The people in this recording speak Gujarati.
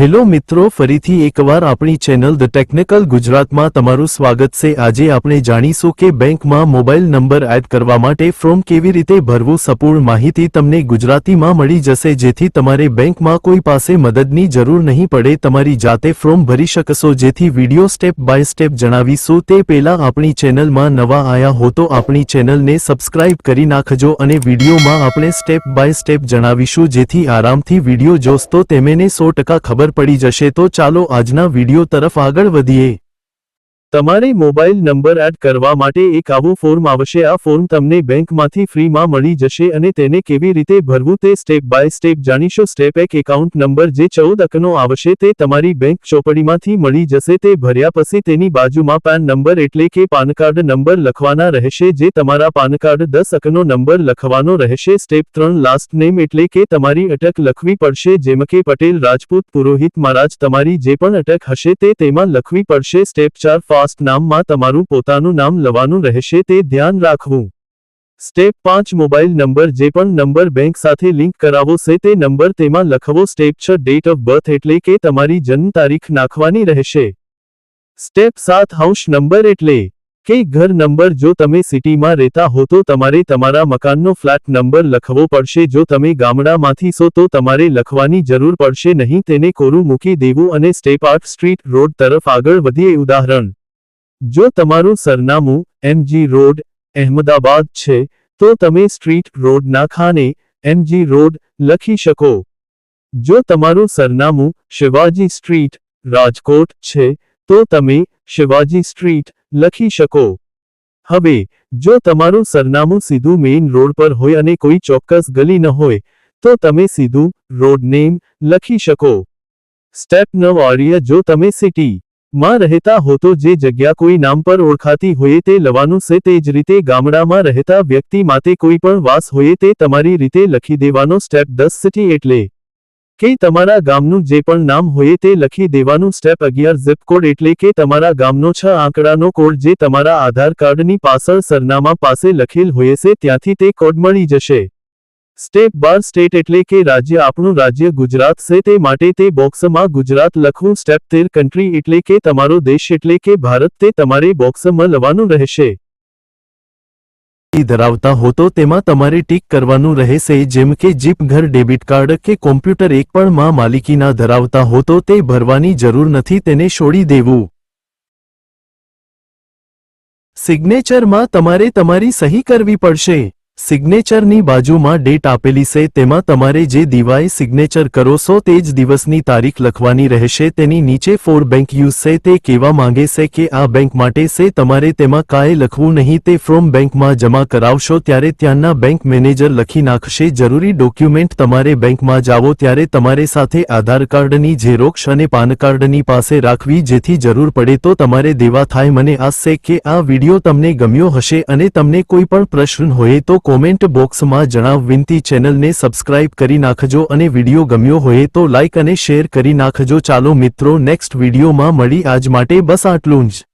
હેલો મિત્રો, ફરીથી એકવાર આપણી ચેનલ ધ ટેકનિકલ ગુજરાતમાં તમારું સ્વાગત છે. આજે આપણે જાણીશું કે બેંકમાં મોબાઈલ નંબર એડ કરવા માટે ફોર્મ કેવી રીતે ભરવું. સંપૂર્ણ માહિતી તમને ગુજરાતીમાં મળી જશે, જેથી તમારે બેંકમાં કોઈ પાસે મદદની જરૂર નહીં પડે. તમારી જાતે ફોર્મ ભરી શકશો, જેથી વીડિયો સ્ટેપ બાય સ્ટેપ જણાવીશું. તે પહેલા આપણી ચેનલમાં નવા આયા હો તો આપણી ચેનલને સબસ્ક્રાઇબ કરી નાખજો અને વિડીયોમાં આપણે સ્ટેપ બાય સ્ટેપ જણાવીશું, જેથી આરામથી વીડિયો જોસ્તો તેમને સો ટકા પડી જશે તો ચાલો આજના વીડિયો તરફ આગળ વધીએ. તમારે મોબાઈલ નંબર એડ કરવા માટે એક આવું ફોર્મ આવશે. આ ફોર્મ તમને બેંકમાંથી ફ્રીમાં મળી જશે અને તેને કેવી રીતે ભરવું તે સ્ટેપ બાય સ્ટેપ જાણીશો. સ્ટેપ એક, એકાઉન્ટ નંબર જે ચૌદ અંકનો આવશે તે તમારી બેંક ચોપડીમાંથી મળી જશે. તે ભર્યા પછી તેની બાજુમાં પાન નંબર એટલે કે પાન કાર્ડ નંબર લખવાના રહેશે જે તમારા પાન કાર્ડ દસ અંકનો નંબર લખવાનો રહેશે. સ્ટેપ ત્રણ લાસ્ટ નેમ એટલે કે તમારી અટક લખવી પડશે. જેમ કે પટેલ, રાજપૂત, પુરોહિત મહારાજ તમારી જે પણ અટક હશે તે તેમાં લખવી પડશે. સ્ટેપ ચાર ફાસ્ટ નામમાં તમારું પોતાનું નામ લવાનું રહેશે તે ધ્યાન રાખવું. સ્ટેપ પાંચ, મોબાઈલ નંબર, જે પણ નંબર બેંક સાથે લિંક કરાવો છે તે નંબર તેમાં લખવો. સ્ટેપ છ, ડેટ ઓફ બર્થ એટલે કે તમારી જન્મ તારીખ નાખવાની રહેશે. સ્ટેપ સાત, હાઉસ નંબર એટલે કે ઘર નંબર. જો તમે સિટીમાં રહેતા હો તો તમારે તમારા મકાનનો ફ્લેટ નંબર લખવો પડશે. જો તમે ગામડામાંથી છો તો તમારે લખવાની જરૂર પડશે નહીં. તેને કોરું મૂકી દેવું અને સ્ટેપ આઠ, સ્ટ્રીટ રોડ તરફ આગળ વધીએ. ઉદાહરણ જો તમારું સરનામું એમજી રોડ, અહેમદાબાદ છે, તો તમે સ્ટ્રીટ રોડના ખાને એમજી રોડ લખી શકો. જો તમારું સરનામું શિવાજી સ્ટ્રીટ, રાજકોટ છે, તો તમે શિવાજી સ્ટ્રીટ લખી શકો. હવે, જો તમારું સરનામું સીધું મેઇન રોડ પર હોય અને કોઈ ચોક્કસ ગલી ન હોય, તો તમે સીધું રોડ નેમ લખી શકો. સ્ટેપ નવ આર્ય, જો તમે સિટી માં રહેતા હોતો જે જગ્યા કોઈ નામ પર ઓળખાતી હોય તે લવાનું છે તે જ રીતે ગામડામાં રહેતા વ્યક્તિ માટે કોઈ પણ વાસ હોય તે તમારી રીતે લખી દેવાનો સ્ટેપ દસ સિટી એટલે કે તમારા ગામનું જે પણ નામ હોય તે લખી દેવાનું સ્ટેપ અગિયાર ઝિપ કોડ એટલે કે તમારા ગામનો છ આંકડાનો કોડ જે તમારા આધાર કાર્ડની પાછળ સરનામા પાસે લખેલ હોય છે ત્યાંથી તે કોડ મળી જશે. સ્ટેપ બાર સ્ટેટ એટલે કે રાજ્ય આપણું રાજ્ય ગુજરાત છે, તે માટે તે બોક્સમાં ગુજરાત લખવું સ્ટેપ તેર કન્ટ્રી એટલે કે તમારો દેશ એટલે કે ભારત, તે તમારે બોક્સમાં લવાનું રહેશે. ધરાવતા હો તો તેમાં તમારે ટીક કરવાનું રહેશે, જેમ કે જીપ, ઘર, ડેબિટ કાર્ડ કે કોમ્પ્યુટર એક પણ માં માલિકીના ધરાવતા હો તો તે ભરવાની જરૂર નથી, તેને છોડી દેવું. સિગ્નેચરમાં તમારે તમારી સહી કરવી પડશે. સિગ્નેચરની બાજુમાં ડેટ આપેલી છે, તેમાં તમારે જે દિવાએ સિગ્નેચર કરો છો તે જ દિવસની તારીખ લખવાની રહેશે, તેની નીચે ફોર બેંક યુઝ છે, તે કેવા માંગે છે કે આ બેંક માટે છે, તમારે તેમાં કાંઈ લખવું નહીં, તે ફ્રોમ બેંકમાં જમા કરાવશો, ત્યારે ત્યાંના બેંક મેનેજર લખી નાખશે, જરૂરી ડોક્યુમેન્ટ તમારે બેંકમાં જાઓ ત્યારે તમારે સાથે આધાર કાર્ડની ઝેરોક્ષ અને પાન કાર્ડની પાસે રાખવી, જેથી જરૂર પડે તો તમારે દેવા થાય, મને આશ કે આ વિડિયો તમને ગમ્યો હશે, અને તમને કોઈ પણ પ્રશ્ન હોય તો કોમેન્ટ બોક્સમાં જણાવ વિનંતી ચેનલને સબસ્ક્રાઇબ કરી નાખજો અને વીડિયો ગમ્યો હોય તો લાઇક અને શેર કરી નાખજો. ચાલો મિત્રો, નેક્સ્ટ વિડીયોમાં મળી. આજ માટે બસ આટલું જ.